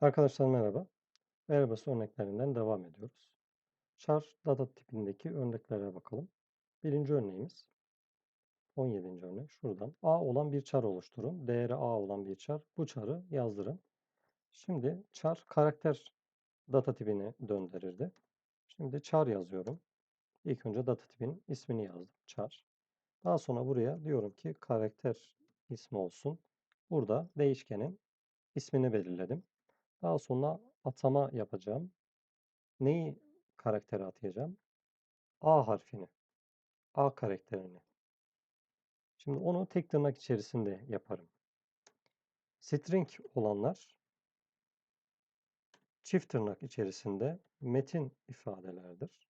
Arkadaşlar merhaba. Merhaba örneklerinden devam ediyoruz. Char data tipindeki örneklere bakalım. Birinci örneğimiz 17. örnek şuradan. A olan bir char oluşturun. Değeri A olan bir char. Bu char'ı yazdırın. Şimdi char karakter data tipini döndürürdü. Şimdi char yazıyorum. İlk önce data tipinin ismini yazdım. Char. Daha sonra buraya diyorum ki karakter ismi olsun. Burada değişkenin ismini belirledim. Daha sonra atama yapacağım. Neyi karaktere atayacağım? A harfini. A karakterini. Şimdi onu tek tırnak içerisinde yaparım. String olanlar çift tırnak içerisinde metin ifadelerdir.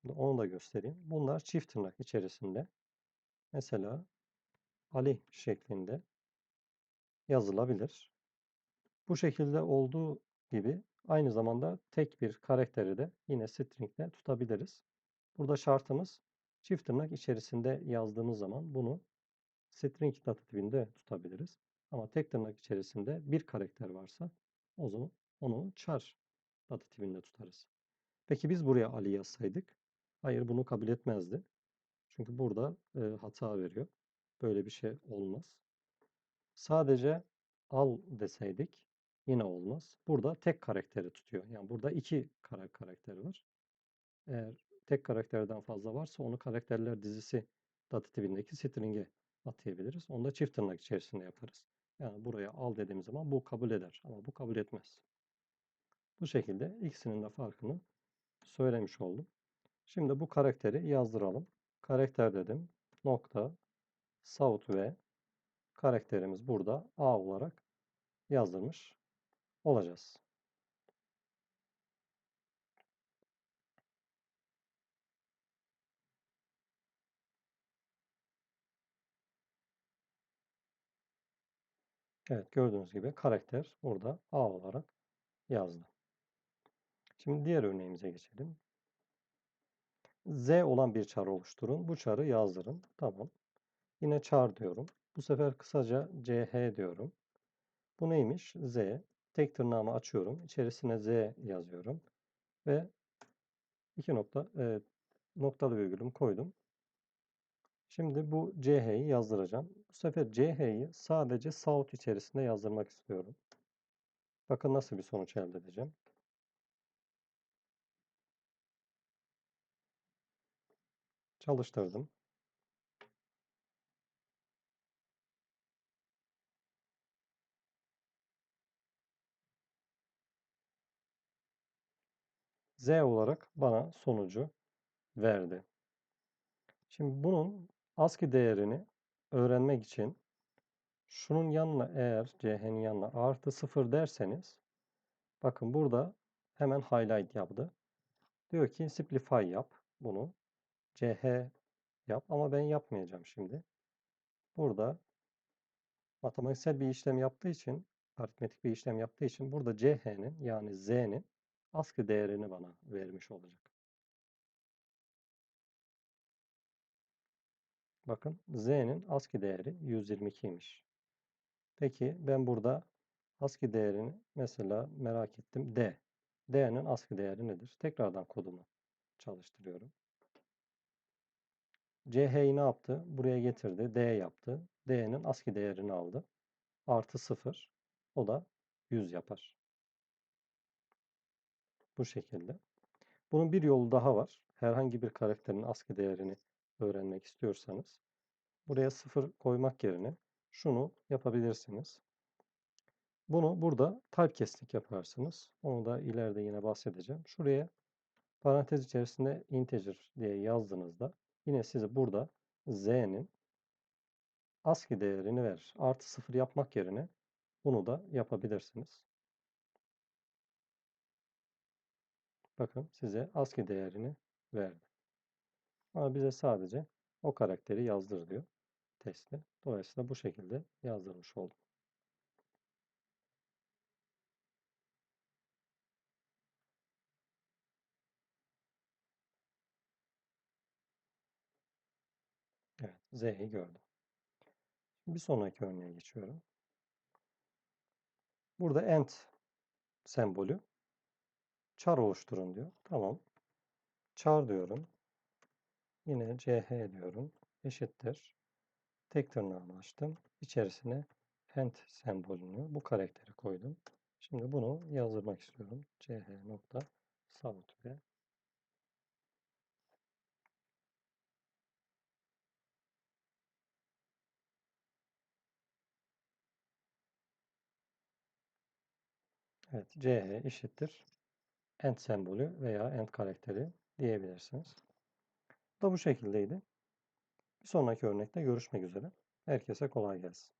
Şimdi onu da göstereyim. Bunlar çift tırnak içerisinde. Mesela Ali şeklinde yazılabilir. Bu şekilde olduğu gibi aynı zamanda tek bir karakteri de yine stringle tutabiliriz. Burada şartımız çift tırnak içerisinde yazdığımız zaman bunu string data tipinde tutabiliriz. Ama tek tırnak içerisinde bir karakter varsa o zaman onu char data tipinde tutarız. Peki biz buraya Ali yazsaydık? Hayır bunu kabul etmezdi. Çünkü burada e, hata veriyor. Böyle bir şey olmaz. Sadece al deseydik yine olmaz. Burada tek karakteri tutuyor. Yani burada iki kara karakteri var. Eğer tek karakterden fazla varsa onu karakterler dizisi data tipindeki string'e atayabiliriz. Onu da çift tırnak içerisinde yaparız. Yani buraya al dediğim zaman bu kabul eder ama bu kabul etmez. Bu şekilde ikisinin de farkını söylemiş oldum. Şimdi bu karakteri yazdıralım. Karakter dedim. Nokta south ve karakterimiz burada A olarak yazdırmış olacağız. Evet gördüğünüz gibi karakter burada A olarak yazdı. Şimdi diğer örneğimize geçelim. Z olan bir çar oluşturun. Bu çarı yazdırın. Tamam. Yine çar diyorum. Bu sefer kısaca CH diyorum. Bu neymiş? Z. Tek tırnağımı açıyorum. İçerisine Z yazıyorum. Ve iki nokta e, noktalı virgülüm koydum. Şimdi bu CH'yi yazdıracağım. Bu sefer CH'yi sadece south içerisinde yazdırmak istiyorum. Bakın nasıl bir sonuç elde edeceğim. Çalıştırdım. Z olarak bana sonucu verdi. Şimdi bunun ASCII değerini öğrenmek için şunun yanına eğer CH'nin yanına artı 0 derseniz bakın burada hemen highlight yaptı. Diyor ki simplify yap bunu. CH yap ama ben yapmayacağım şimdi. Burada matematiksel bir işlem yaptığı için aritmetik bir işlem yaptığı için burada CH'nin yani Z'nin ASCII değerini bana vermiş olacak. Bakın Z'nin ASCII değeri 122'ymiş. Peki ben burada ASCII değerini mesela merak ettim. D. D'nin ASCII değeri nedir? Tekrardan kodumu çalıştırıyorum. CH'yi ne yaptı? Buraya getirdi. D yaptı. D'nin ASCII değerini aldı. Artı 0. O da 100 yapar. Bu şekilde. Bunun bir yolu daha var. Herhangi bir karakterin ASCII değerini öğrenmek istiyorsanız buraya 0 koymak yerine şunu yapabilirsiniz. Bunu burada typecasting yaparsınız. Onu da ileride yine bahsedeceğim. Şuraya parantez içerisinde integer diye yazdığınızda yine size burada z'nin ASCII değerini verir. Artı 0 yapmak yerine bunu da yapabilirsiniz. Bakın size ASCII değerini verdi. Ama bize sadece o karakteri yazdır diyor testte. Dolayısıyla bu şekilde yazdırmış oldum. Evet, Z'yi gördüm. Bir sonraki örneğe geçiyorum. Burada end sembolü char oluşturun diyor. Tamam. Char diyorum. Yine ch diyorum. Eşittir. Tek tırnağımı açtım. İçerisine end sembolünü bu karakteri koydum. Şimdi bunu yazdırmak istiyorum. ch nokta sabotre Evet, ch eşittir end sembolü veya end karakteri diyebilirsiniz. Bu da bu şekildeydi. Bir sonraki örnekte görüşmek üzere. Herkese kolay gelsin.